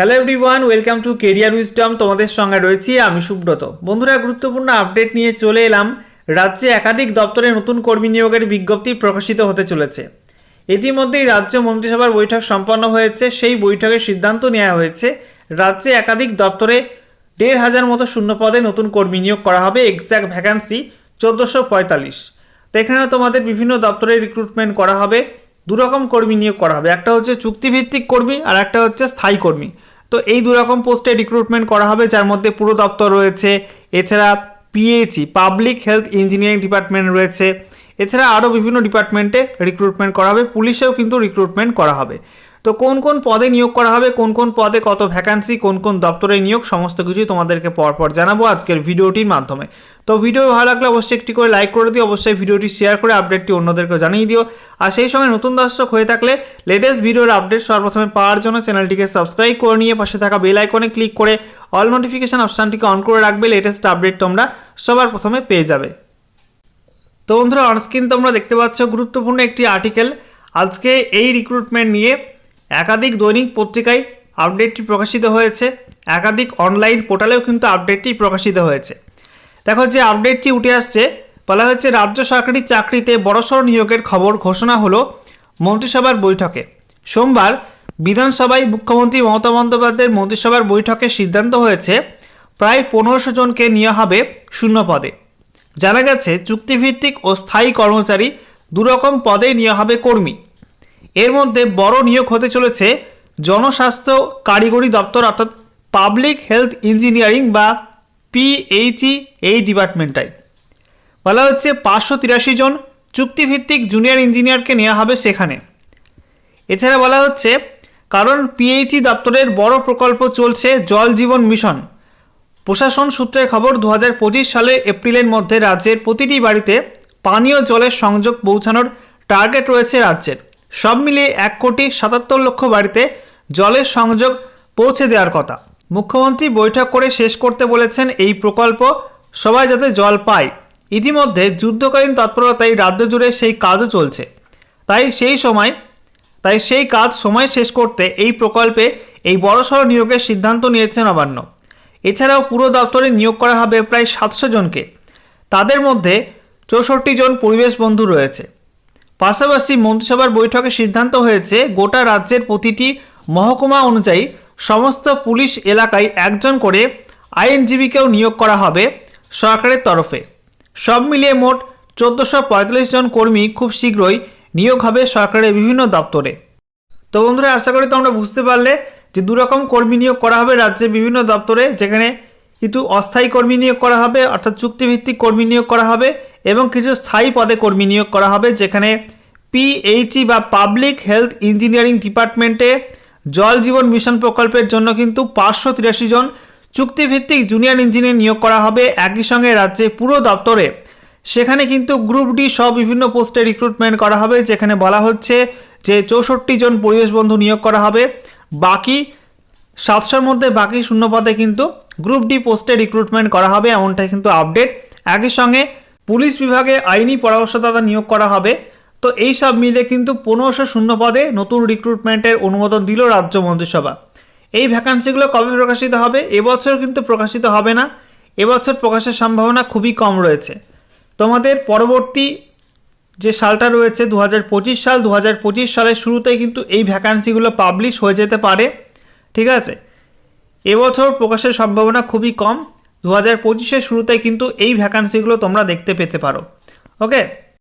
Hello everyone welcome to career wisdom তোমাদের সঙ্গে রয়েছি আমি সুব্রত। বন্ধুরা, গুরুত্বপূর্ণ আপডেট নিয়ে চলে এলাম। রাজ্যে একাধিক দপ্তরে নতুন কর্মী নিয়োগের বিজ্ঞপ্তি প্রকাশিত হতে চলেছে। ইতিমধ্যেই রাজ্য মন্ত্রিসভার বৈঠক সম্পন্ন হয়েছে। সেই বৈঠকে সিদ্ধান্ত নেওয়া হয়েছে, রাজ্যে একাধিক দপ্তরে দেড় হাজার মতো শূন্য পদে নতুন কর্মী নিয়োগ করা হবে এক্স্যাক্ট ভ্যাকান্সি চোদ্দোশো পঁয়তাল্লিশ। তো এখানে তোমাদের বিভিন্ন দপ্তরে রিক্রুটমেন্ট করা হবে, দুরকম কর্মী নিয়োগ করা হবে। একটা হচ্ছে চুক্তিভিত্তিক কর্মী আর একটা হচ্ছে স্থায়ী কর্মী। তো এই দুরকম পোস্টে রিক্রুটমেন্ট করা হবে, যার মধ্যে পুরো দপ্তর রয়েছে। এছাড়া PHE public health engineering department রয়েছে। এছাড়া আরও বিভিন্ন ডিপার্টমেন্টে রিক্রুটমেন্ট করা হবে, পুলিশেও কিন্তু রিক্রুটমেন্ট করা হবে। তো কোন কোন পদে নিয়োগ করা হবে, কোন কোন পদে কত ভ্যাকান্সি কোন কোন দপ্তরে নিয়োগ, সমস্ত কিছুই তোমাদেরকে পরপর জানাব আজকের ভিডিওটির মাধ্যমে। তো ভিডিও ভালো লাগলে অবশ্যই একটি করে লাইক করে দিও, অবশ্যই ভিডিওটি শেয়ার করে আপডেটটি অন্যদেরকে জানিয়ে দিও। আর সেই সঙ্গে নতুন দর্শক হয়ে থাকলে লেটেস্ট ভিডিওর আপডেট সর্বপ্রথমে পাওয়ার জন্য চ্যানেলটিকে সাবস্ক্রাইব করে নিয়ে পাশে থাকা বেল আইকনে ক্লিক করে অল নোটিফিকেশন অপশানটিকে অন করে রাখবে লেটেস্ট আপডেট তোমরা সবার প্রথমে পেয়ে যাবে। তো বন্ধুরা অনস্ক্রিন তোমরা দেখতে পাচ্ছ গুরুত্বপূর্ণ একটি আর্টিকেল আজকে এই রিক্রুটমেন্ট নিয়ে একাধিক দৈনিক পত্রিকায় আপডেটটি প্রকাশিত হয়েছে। একাধিক অনলাইন পোর্টালেও কিন্তু আপডেটটি প্রকাশিত হয়েছে। দেখো যে আপডেটটি উঠে আসছে, বলা হচ্ছে রাজ্য সরকারি চাকরিতে বড়সড় নিয়োগের খবর ঘোষণা হলো মন্ত্রিসভার বৈঠকে। সোমবার বিধানসভায় মুখ্যমন্ত্রী মমতা বন্দ্যোপাধ্যায়ের মন্ত্রিসভার বৈঠকে সিদ্ধান্ত হয়েছে, প্রায় পনেরোশো জনকে নেওয়া হবে শূন্য পদে। জানা গেছে, চুক্তিভিত্তিক ও স্থায়ী কর্মচারী দুরকম পদে নেওয়া হবে কর্মী। এর মধ্যে বড় নিয়োগ হতে চলেছে জনস্বাস্থ্য কারিগরি দপ্তর, অর্থাৎ পাবলিক হেলথ ইঞ্জিনিয়ারিং বা পিএইচই এই ডিপার্টমেন্টায় বলা হচ্ছে পাঁচশো তিরাশি জন চুক্তিভিত্তিক জুনিয়র ইঞ্জিনিয়ারকে নেওয়া হবে সেখানে। এছাড়া বলা হচ্ছে, কারণ পিএইচই দপ্তরের বড় প্রকল্প চলছে জল জীবন মিশন। প্রশাসন সূত্রের খবর দু হাজার পঁচিশ সালের এপ্রিলের মধ্যে রাজ্যের প্রতিটি বাড়িতে পানীয় জলের সংযোগ পৌঁছানোর টার্গেট রয়েছে রাজ্যের। সব মিলিয়ে এক কোটি সাতাত্তর লক্ষ বাড়িতে জলের সংযোগ পৌঁছে দেওয়ার কথা। মুখ্যমন্ত্রী বৈঠক করে শেষ করতে বলেছেন এই প্রকল্প, সবাই যাতে জল পায়। ইতিমধ্যে যুদ্ধকালীন তৎপরতায় রাজ্য জুড়ে সেই কাজও চলছে। তাই সেই সময়, তাই সেই কাজ সময় শেষ করতে এই প্রকল্পে এই বড়সড় নিয়োগের সিদ্ধান্ত নিয়েছে নবান্ন এছাড়াও পুরো দপ্তরে নিয়োগ করা হবে প্রায় সাতশো জনকে। তাদের মধ্যে চৌষট্টি জন পরিবেশ বন্ধু রয়েছে। পাশাপাশি মন্ত্রিসভার বৈঠকে সিদ্ধান্ত হয়েছে গোটা রাজ্যের প্রতিটি মহকুমা অনুযায়ী সমস্ত পুলিশ এলাকায় একজন করে আইনজীবীকেও নিয়োগ করা হবে সরকারের তরফে। সব মিলিয়ে মোট চোদ্দোশো জন কর্মী খুব শীঘ্রই নিয়োগ হবে সরকারের বিভিন্ন দপ্তরে। তো বন্ধুরা, আশা করি তোমরা বুঝতে পারলে যে দুরকম কর্মী নিয়োগ করা হবে রাজ্যের বিভিন্ন দপ্তরে, যেখানে কিছু অস্থায়ী কর্মী নিয়োগ করা হবে, অর্থাৎ চুক্তিভিত্তিক কর্মী নিয়োগ করা হবে এবং কিছু স্থায়ী পদে কর্মী নিয়োগ করা হবে, যেখানে পিএইচই বা পাবলিক হেলথ ইঞ্জিনিয়ারিং ডিপার্টমেন্টে জল জীবন মিশন প্রকল্পের জন্য কিন্তু পাঁচশো তিরাশি জন চুক্তিভিত্তিক জুনিয়র ইঞ্জিনিয়ার নিয়োগ করা হবে একই সঙ্গে রাজ্যে পুরো দপ্তরে। সেখানে কিন্তু গ্রুপ ডি সব বিভিন্ন পোস্টে রিক্রুটমেন্ট করা হবে, যেখানে বলা হচ্ছে যে চৌষট্টি জন পরিবেশ বন্ধু নিয়োগ করা হবে। বাকি সাতশোর মধ্যে বাকি শূন্য পদে কিন্তু গ্রুপ ডি পোস্টে রিক্রুটমেন্ট করা হবে, এমনটাই কিন্তু আপডেট একই সঙ্গে পুলিশ বিভাগে আইনি পরামর্শদাতা নিয়োগ করা হবে। তো এই সব মিলে কিন্তু পনেরোশো শূন্য পদে নতুন রিক্রুটমেন্টের অনুমোদন দিল রাজ্য মন্ত্রিসভা। এই ভ্যাকান্সিগুলো কবে প্রকাশিত হবে? এবছর কিন্তু প্রকাশিত হবে না। এবছর প্রকাশের সম্ভাবনা খুবই কম রয়েছে। তোমাদের পরবর্তী যে সালটা রয়েছে দু পঁচিশ সাল দু পঁচিশ সালের শুরুতেই কিন্তু এই ভ্যাকান্সিগুলো পাবলিশ হয়ে যেতে পারে। ঠিক আছে? এবছর প্রকাশের সম্ভাবনা খুবই কম। দু হাজার পঁচিশের শুরুতে কিন্তু এই ভ্যাকান্সিগুলো তোমরা দেখতে পেতে পারো। ওকে